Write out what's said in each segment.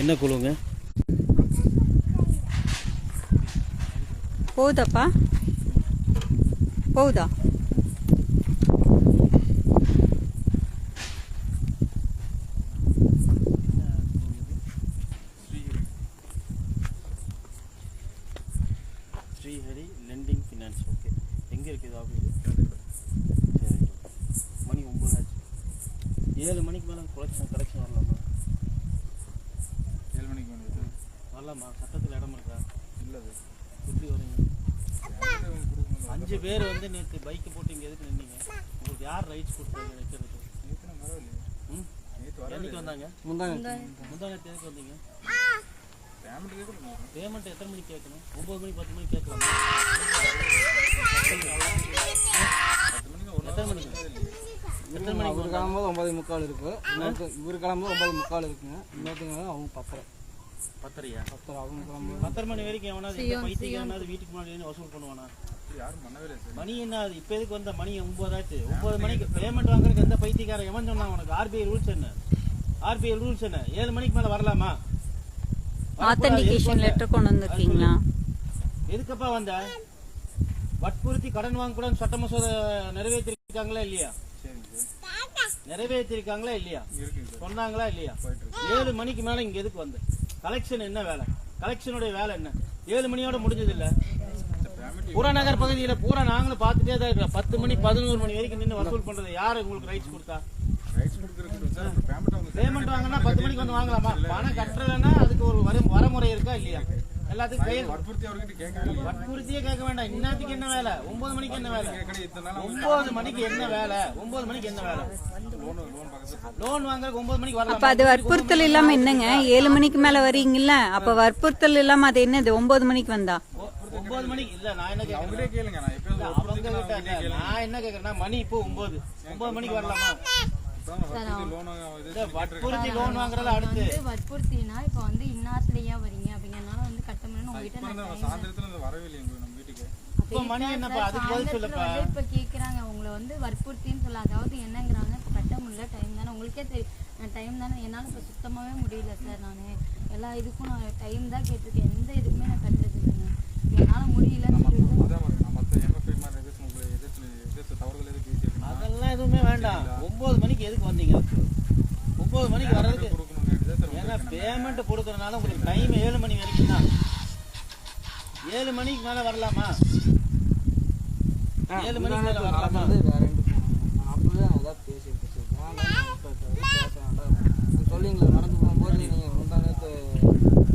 என்ன குழுங்க? போகுதாப்பா? போகுதா? Srihari landing finance okay எங்கே இருக்குது ஆஃபீஸு சரி மணி ஒம்பது ஆச்சு ஏழு மணிக்கு மேலே கலெக்ஷன் கலெக்ஷன் வரலாமா ஏழு மணிக்கு மேலே இது வரலாமா சட்டத்தில் இடம் இருக்கா? இல்லை அது எப்படி வரீங்க? அஞ்சு பேர் வந்து நேற்று பைக்கை போட்டு இங்கே எதுக்கு நின்னீங்க? உங்களுக்கு யார் ரைட்ஸ் கொடுத்தாங்க வர என்னைக்கு வந்தாங்க? முந்தாங்க முந்தானத்து எதுக்கு வந்தீங்க? பேமெண்ட் எத்தனை மணிக்கு கேட்கணும்? ஒம்பது மணி பத்து மணிக்கு கேட்கலாமா? எத்தனை மணிக்கு? எத்தனை மணிக்கு வந்தாங்க? கிளம்பும்போது ஒன்பது முக்கால் இருக்கு. இன்னொருத்த இவர் கிளம்பும்போது ஒன்பது முக்கால் இருக்குங்க. இன்னொருத்தங்க அவங்க பத்தரை. பத்தரையா? பத்தரை அவங்க கிளம்பும்போது பத்தரை மணி வரைக்கும் எவனாவது இந்த பைத்தியக்காரனாவது வீட்டுக்கு முன்னாடி வசூல் பண்ணுவானா? யாரும் பண்ணவே இல்லை சார். மணி என்ன அது இப்போ எதுக்கு வந்த மணி? ஒன்பதாச்சு ஒன்பது மணிக்கு பேமெண்ட் வாங்குறதுக்கு எந்த பைத்தியக்காரன்? எவன் சொன்னான் உனக்கு? ஆர்பிஐ ரூல்ஸ் என்ன? ஆர்பிஐ ரூல்ஸ் என்ன? ஏழு மணிக்கு மேலே வரலாமா? ஆத்தன்டிகேஷன் வந்த? லெட்டர் கொண்டு வந்திருக்கீங்களா? எதுக்கப்பா வந்த? வற்புறுத்தி கடன் வாங்கக்கூடாதுன்னு சட்ட மசோதா நிறைவேற்றிருக்காங்களா இல்லையா? நிறைவேற்றிருக்காங்களா இல்லையா? சொன்னாங்களா இல்லையா? போயிட்டு இருக்கு. ஏழு மணிக்கு மேல இங்க எதுக்கு வந்த? கலெக்ஷன் என்ன வேலை? கலெக்ஷனுடைய வேலை என்ன? ஏழு மணியோட முடிஞ்சது இல்ல சார் பேமெண்ட் பூரா நகர் பகுதியில பூரா நாங்களும் பார்த்துட்டே தான் இருக்கிறோம். பத்து மணி பதினோரு மணி வரைக்கும் நின்று வசூல் பண்றது. யாரு உங்களுக்கு ரைட்ஸ் கொடுத்தா? பேமெண்ட் அவங்க பேமெண்ட் வாங்கினா பத்து மணிக்கு வந்து வாங்கலாமா? பணம் கட்டுறதுன்னா அதுக்கு ஒரு வர வரமுறை இருக்கா இல்லையா? எல்லாத்துக்கும் வற்புறுத்தியே கேட்க வேண்டாம். இன்னத்துக்கு என்ன வேலை? ஒன்பது மணிக்கு என்ன வேலை? கேட்கணும் இத்தனை நாள் ஒன்பது மணிக்கு என்ன வேலை? ஒன்பது மணிக்கு என்ன வேலை? லோன் லோன் பக்கத்தில் லோன் வாங்குறதுக்கு ஒன்பது மணிக்கு அப்ப வரலாம் அது வற்புறுத்தல் இல்லாம என்னங்க? ஏழு மணிக்கு மேல வரீங்கல்ல அப்ப வற்புறுத்தல் இல்லாம அது என்னது? ஒன்பது மணிக்கு வந்தா? ஒன்பது மணிக்கு இல்ல நான் என்ன கேளுங்க நான் கேக்குறேன்னா மணி இப்போ ஒன்பது. ஒன்பது மணிக்கு வரலாமா? வற்புறுத்தி லோன் வாங்குறதுல அடுத்து? வந்து வற்புறுத்தினா இப்போ வந்து இன்னாத்துலயா வரீங்க அப்படிங்கறனால வந்து கட்ட முடியும் உங்ககிட்ட இப்போ நான் நம்ம time சாயந்தரத்துல இருந்து வரவே இல்லைங்க நம்ம வீட்டுக்கு. இப்போ மணி என்னப்பா? அதுக்கு பதில் சாயந்தரத்துல சொல்லுப்பா. வந்து இப்ப கேக்குறாங்க. உங்களை வந்து வற்புறுத்தின்னு சொல்ல அதாவது என்னங்கிறாங்க இப்ப கட்ட முடியல. டைம் தானே. உங்களுக்கே தெரியும் டைம் தானே. என்னால இப்ப சுத்தமாவே முடியல சார் நானு. எல்லா இதுக்கும் நான் டைம் தான் கேட்டிருக்கேன். எந்த இதுக்குமே நான் கட்டுறது இல்லைங்க என்னால பேசியிருக்கேன் அதெல்லாம் எதுவுமே வேண்டாம். ஒன்பது மணிக்கு எதுக்கு வந்தீங்க? ஒன்பது மணிக்கு வர்றதுக்கு ஏன்னா பேமெண்ட் கொடுக்கறதுனால உங்களுக்கு டைம் ஏழு மணி வரைக்கும் தான். ஏழு மணிக்கு மேல வரலாமா? ஏழு மணிக்கு மேல வரலாமா? நான் நான் ஏதாவது பேசியிருக்கேன் சார் வேண்டாம் விட்டுட்டு பேச வேண்டாம். நீங்க சொல்லிங்களே நடந்து போகும்போது நீங்க முந்தா நேரத்து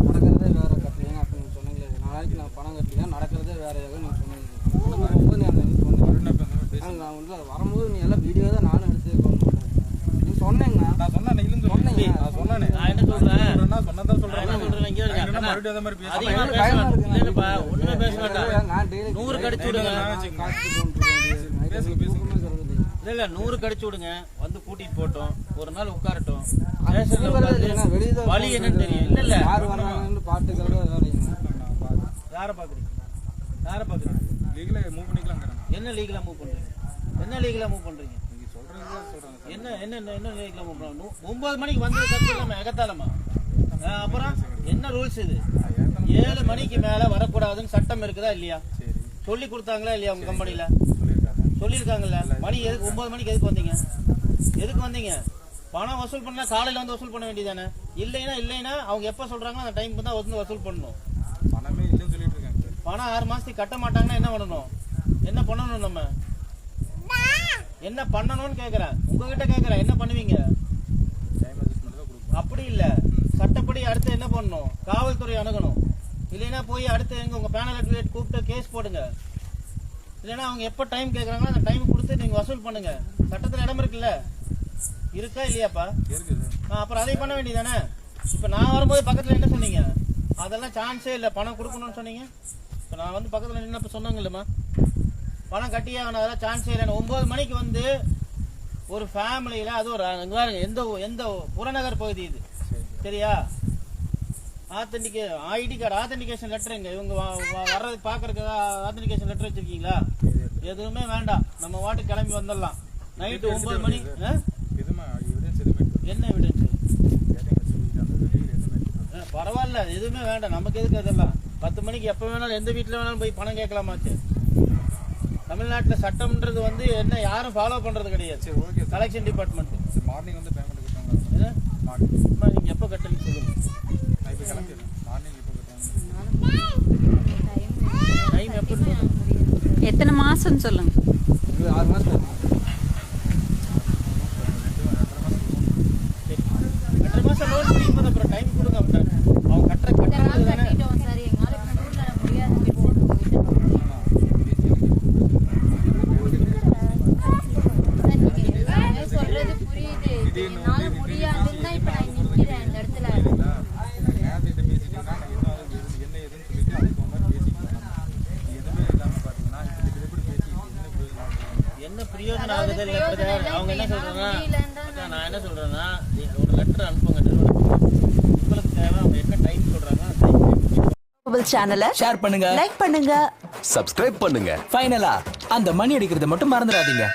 நடக்கிறதே வேற கட்டுறீங்க அப்படின்னு சொன்னீங்களே நாளைக்கு நான் பணம் கட்டலீங்க நடக்கிறதே வேற நீங்க சொன்னீங்க. போகும்போது நீ அந்த இது நான் வந்து அது வரும்போது நீ எல்லாம் வீடியோ தான் நானும் எடுத்துருக்கோம் நீ சொன்னேங்க நான் சொன்னேன் நான் சொன்னேனே. நான் என்ன சொல்றேன்? சொல்றேன்னா சொன்னதான் நான் மறுபடியும் அதே மாதிரி பேச அதிகமா பேச பயமா வேண்டாம். இருக்குங்க. இல்லைப்பா, ஒண்ணுமே பேச டெய்லி நூறு கடிச்சு விடுங்க. இல்ல. இல்ல நூறு கடிச்சு விடுங்க. வந்து கூட்டிட்டு போட்டோம். ஒரு நாள் உட்காரட்டும். வழி என்னன்னு தெரியும். இல்ல இல்ல. வேலைங்க யார பாக்குறீங்க யார பாக்குறீங்க லீகல மூவ் பண்ணிக்கலாங்கிறேன் என்ன லீகலா மூவ் பண்றீங்க? என்ன லீகலா மூவ் பண்றீங்க? என்ன என்ன என்ன- என்ன லீகலா மூவ் பண்றீங்க? நூ- ஒன்பது மணிக்கு வந்து தப்பு இல்லாம எகத்தாலமா அப்புறம் என்ன ரூல்ஸ் இது? ஏழு மணிக்கு மேல வரக்கூடாதுன்னு சட்டம் இருக்குதா இல்லையா? சொல்லி கொடுத்தாங்களா இல்லையா உங்க கம்பெனில சொல்லியிருக்காங்க சொல்லியிருக்காங்கல்ல. மணி எதுக்கு ஒன்பது மணிக்கு எதுக்கு வந்தீங்க? எதுக்கு வந்தீங்க? பணம் வசூல் பண்ணா காலையில வந்து வசூல் பண்ண வேண்டியதானே? இல்லைன்னா இல்லைன்னா அவங்க எப்ப சொல்றாங்களோ அந்த டைமுக்கு தான் வந்து வசூல் பண்ணணும். பணமே இல்லைன்னு சொல்லிட்டு இருக்காங்க பணம் ஆறு மாசத்துக்கு கட்ட மாட்டாங்கன்னா என்ன பண்ணணும்? என்ன பண்ணணும் நம்ம? என்ன பண்ணணும்னு கேக்குறேன். உங்ககிட்ட கேக்குறேன். என்ன பண்ணுவீங்க? டைம் அப்படி இல்ல. பண்ணணும். காவல்துறை அணுகணும். இல்லைன்னா போய் அடுத்து எங்க உங்க பேனல் அட்வொகேட் கூப்பிட்டு கேஸ் போடுங்க. இல்லைன்னா அவங்க எப்போ டைம் கேட்குறாங்களோ அந்த டைம் கொடுத்து நீங்க வசூல் பண்ணுங்க. சட்டத்தில் இடம் இருக்குல்ல? இருக்கா இல்லையாப்பா? இருக்குது அப்புறம் அதை பண்ண வேண்டியதானே இப்போ நான் வரும்போது பக்கத்தில் என்ன சொன்னீங்க? அதெல்லாம் சான்ஸே இல்லை. பணம் கொடுக்கணும்னு சொன்னீங்க? இப்போ நான் வந்து பக்கத்துல நின்னப்ப சொன்னாங்கல்லம்மா. பணம் கட்டியே ஆகணும். அதெல்லாம் சான்ஸே இல்லை ஒன்பது மணிக்கு வந்து ஒரு ஃபேமிலியில் அது ஒரு எந்த எந்த புறநகர் பகுதி இது. சரியா? Authentic ID card authentication letter எங்க இவங்க வர்றது பாக்குறதுக்கு ஆத்தென்டிகேஷன் லெட்டர் வச்சிருக்கீங்களா? எதுவுமே வேண்டாம். நம்ம வாட்டு கிளம்பி வந்துடலாம். நைட்டு ஒன்பது மணி என்ன எவிடன்ஸ் பரவாயில்ல. எதுவுமே வேண்டாம். நமக்கு எதுக்கு அதெல்லாம்? பத்து மணிக்கு எப்போ வேணாலும் எந்த வீட்டில் வேணாலும் போய் பணம் கேட்கலாமாச்சு? தமிழ்நாட்டில் சட்டம்ன்றது வந்து என்ன யாரும் ஃபாலோ பண்ணுறது கிடையாது. ஓகே கலெக்ஷன் டிபார்ட்மெண்ட் மார்னிங் வந்து பேமெண்ட் நீங்கள் எப்போ கட்டுறீங்க சொல்லுங்கள் சன் சொல்லுங்க அவங்க என்ன சொல்றாங்கன்னா நான் என்ன சொல்றேன்னா ஒரு லெட்டர் அனுப்புங்க அவங்க என்ன டைம் சொல்றாங்க சேனலை ஷேர் பண்ணுங்க. லைக் பண்ணுங்க. சப்ஸ்கிரைப் பண்ணுங்க. ஃபைனலா அந்த மணி அடிக்கிறத மட்டும் மறந்துடாதீங்க.